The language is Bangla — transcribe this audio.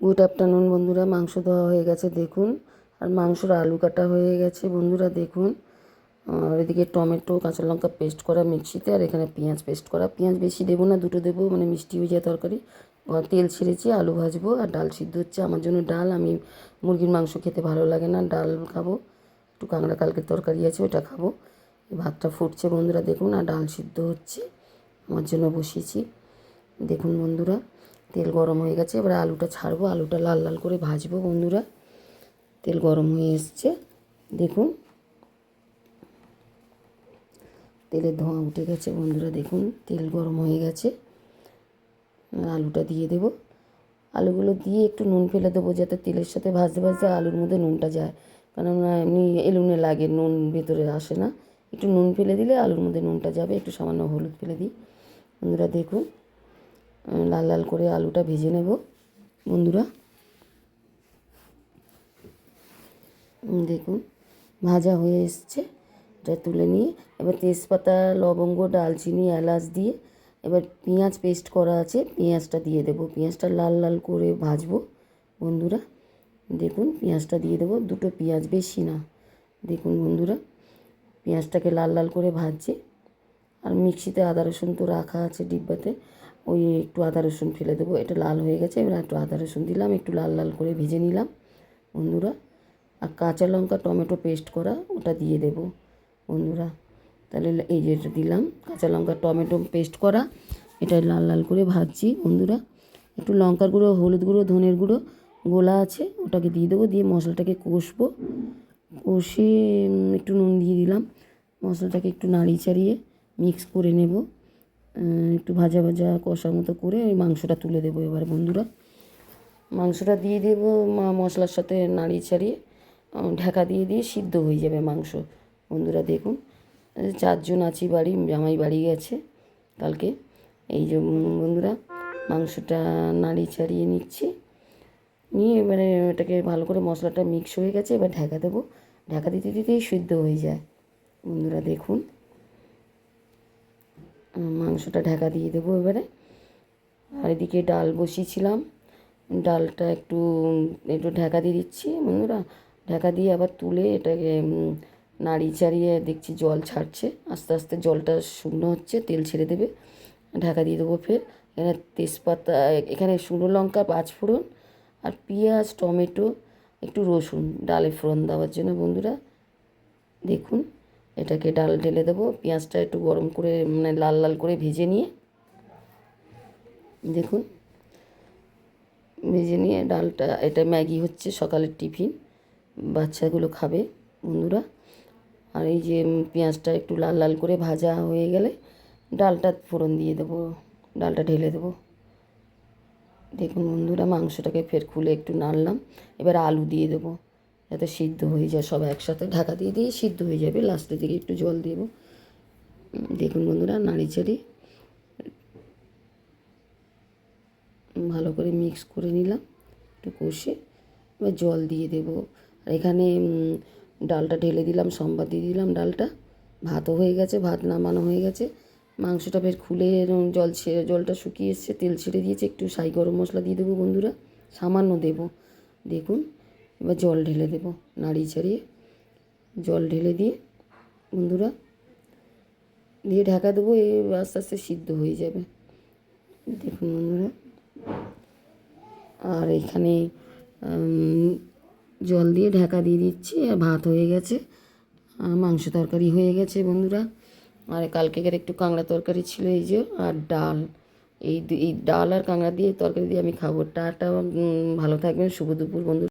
গুড আফটারনুন বন্ধুরা। মাংস দেওয়া হয়ে গেছে, দেখুন। আর মাংসর আলু কাটা হয়ে গেছে, বন্ধুরা, দেখুন। আর এদিকে টমেটো, কাঁচা লঙ্কা পেস্ট করা মিক্সিতে, আর এখানে পেঁয়াজ পেস্ট করা। পেঁয়াজ বেশি দেবো না, দুটো দেবো মানে মিষ্টি হয়ে যায় তরকারি। তেল ছেড়েছি, আলু ভাজবো, আর ডাল সিদ্ধ হচ্ছে। আমার জন্য ডাল, আমি মুরগির মাংস খেতে ভালো লাগে না। ডাল খাব, একটু কাঁকড়া কালকের তরকারি আছে, ওটা খাব। ভাতটা ফুটছে, বন্ধুরা, দেখুন, আর ডাল সিদ্ধ হচ্ছে। আমার জন্য বসিয়েছি। দেখুন, বন্ধুরা। তেল গরম হয়ে গেছে, এবার আলুটা ছাড়বো, আলুটা লাল লাল করে ভাজবো বন্ধুরা। তেল গরম হয়ে এসছে, দেখুন। তেলের ধোঁয়া উঠে গেছে বন্ধুরা, দেখুন, তেল গরম হয়ে গেছে। আলুটা দিয়ে দেবো। আলুগুলো দিয়ে একটু নুন ফেলে দেবো, যাতে তেলের সাথে ভাজতে ভাজতে আলুর মধ্যে নুনটা যায়। কারণ এমনি এলুনে লাগে, নুন ভেতরে আসে না। একটু নুন ফেলে দিলে আলুর মধ্যে নুনটা যাবে, একটু সামান্য হলুদ ফেলে দিই। বন্ধুরা, দেখুন। লাল লাল করে আলুটা ভেজে নেব, বন্ধুরা। দেখুন, ভাজা হয়ে এসছে। এটা তুলে নিয়ে, এবার তেজপাতা, লবঙ্গ, ডালচিনি, এলাচ দিয়ে এবার পেঁয়াজ পেস্ট করা আছে, পেঁয়াজটা দিয়ে দেবো। পেঁয়াজটা লাল লাল করে ভাজবো, বন্ধুরা। দেখুন, পেঁয়াজটা দিয়ে দেবো। দুটো পেঁয়াজ, বেশি না। দেখুন, বন্ধুরা, পেঁয়াজটাকে লাল লাল করে ভাজছে। আর মিক্সিতে আদা, রসুন তো রাখা আছে ডিব্বাতে। ওই একটু আদা রসুন ফেলে দেবো, এটা লাল হয়ে গেছে, এবার একটু আদা রসুন দিলাম, একটু লাল লাল করে ভেজে নিলাম বন্ধুরা। আর কাঁচা লঙ্কা টমেটো পেস্ট করা, ওটা দিয়ে দেবো বন্ধুরা। তাহলে এই যে এটা দিলাম, কাঁচা লঙ্কা টমেটো পেস্ট করা, এটা লাল লাল করে ভাজছি বন্ধুরা। একটু লঙ্কার গুঁড়ো, হলুদ গুঁড়ো, ধনের গুঁড়ো, গোলা আছে, ওটাকে দিয়ে দেবো, দিয়ে মশলাটাকে কষবো। কষে একটু নুন দিয়ে দিলাম, মশলাটাকে একটু নাড়িয়ে চাড়িয়ে মিক্স করে নেব। একটু ভাজা ভাজা কষা মতো করে ওই মাংসটা তুলে দেবো এবার বন্ধুরা। মাংসটা দিয়ে দেবো মশলার সাথে নাড়িয়ে ছাড়িয়ে ঢাকা দিয়ে দিয়ে সিদ্ধ হয়ে যাবে মাংস। বন্ধুরা দেখুন চারজন আছি বাড়ি, জামাই বাড়ি গেছে কালকে। এই যে বন্ধুরা, মাংসটা নাড়িয়ে ছাড়িয়ে নিচ্ছি। নিয়ে এবারে এটাকে ভালো করে মশলাটা মিক্স হয়ে গেছে, এবার ঢাকা দেবো। ঢাকা দিতে দিতেই সিদ্ধ হয়ে যায়। বন্ধুরা দেখুন মাংসটা ঢাকা দিয়ে দেবো এবারে। আর এদিকে ডাল বসিয়েছিলাম। ডালটা একটু একটু ঢাকা দিয়ে দিচ্ছি। বন্ধুরা, ঢাকা দিয়ে আবার তুলে এটাকে নাড়ি চাড়িয়ে দেখছি জল ছাড়ছে। আস্তে আস্তে জলটা শুকনো হচ্ছে, তেল ছেড়ে দেবে। ঢাকা দিয়ে দেবো ফের। এখানে তেজপাতা, এখানে শুকনো লঙ্কা, পাঁচ ফোড়ন আর পেঁয়াজ, টমেটো, একটু রসুন, ডালে ফোড়ন দেওয়ার জন্য। বন্ধুরা, দেখুন। এটাকে ডাল ঢেলে দেবো। পেঁয়াজটা একটু গরম করে মানে লাল লাল করে ভেজে নিয়ে, দেখুন, ভেজে নিয়ে ডালটা, এটা ম্যাগি হচ্ছে সকালের টিফিন, বাচ্চাগুলো খাবে, বন্ধুরা। আর এই যে পেঁয়াজটা একটু লাল লাল করে ভাজা হয়ে গেলে ডালটা ফোড়ন দিয়ে দেবো, ডালটা ঢেলে দেবো। দেখুন বন্ধুরা, মাংসটাকে ফের খুলে একটু নাড়লাম, এবার আলু দিয়ে দেবো। যাতে সিদ্ধ হয়ে যায়, সব একসাথে ঢাকা দিয়ে দিয়ে সিদ্ধ হয়ে যাবে। লাস্টের দিকে একটু জল দেব দেখুন বন্ধুরা, নাড়ি ভালো করে মিক্স করে নিলাম, একটু কষে। এবার জল দিয়ে দেবো। আর এখানে ডালটা ঢেলে দিলাম, সম্বাদ দিয়ে দিলাম ডালটা। ভাতও হয়ে গেছে, ভাত নামানো হয়ে গেছে। মাংসটা ফের খুলে জল ছেড়ে জলটা শুকিয়ে এসছে, তেল ছেড়ে দিয়েছে। একটু সাই গরম মশলা দিয়ে দেবো বন্ধুরা, সামান্য দেব। দেখুন এবার জল ঢেলে দেবো নাড়িয়ে ছাড়িয়ে। জল ঢেলে দিয়ে বন্ধুরা দিয়ে ঢাকা দেবো এই আস্তে আস্তে সিদ্ধ হয়ে যাবে। দেখুন বন্ধুরা, আর এখানে জল দিয়ে ঢাকা দিয়ে দিচ্ছি, আর ভাত হয়ে গেছে মাংস তরকারি হয়ে গেছে বন্ধুরা। আর কালকের একটু কাঁকড়া তরকারি ছিল, এই যে, আর ডাল। এই এই ডাল আর কাঁকড়া দিয়ে তরকারি দিয়ে আমি খাব। টাটা ভালো থাকবেন, শুভ দুপুর বন্ধু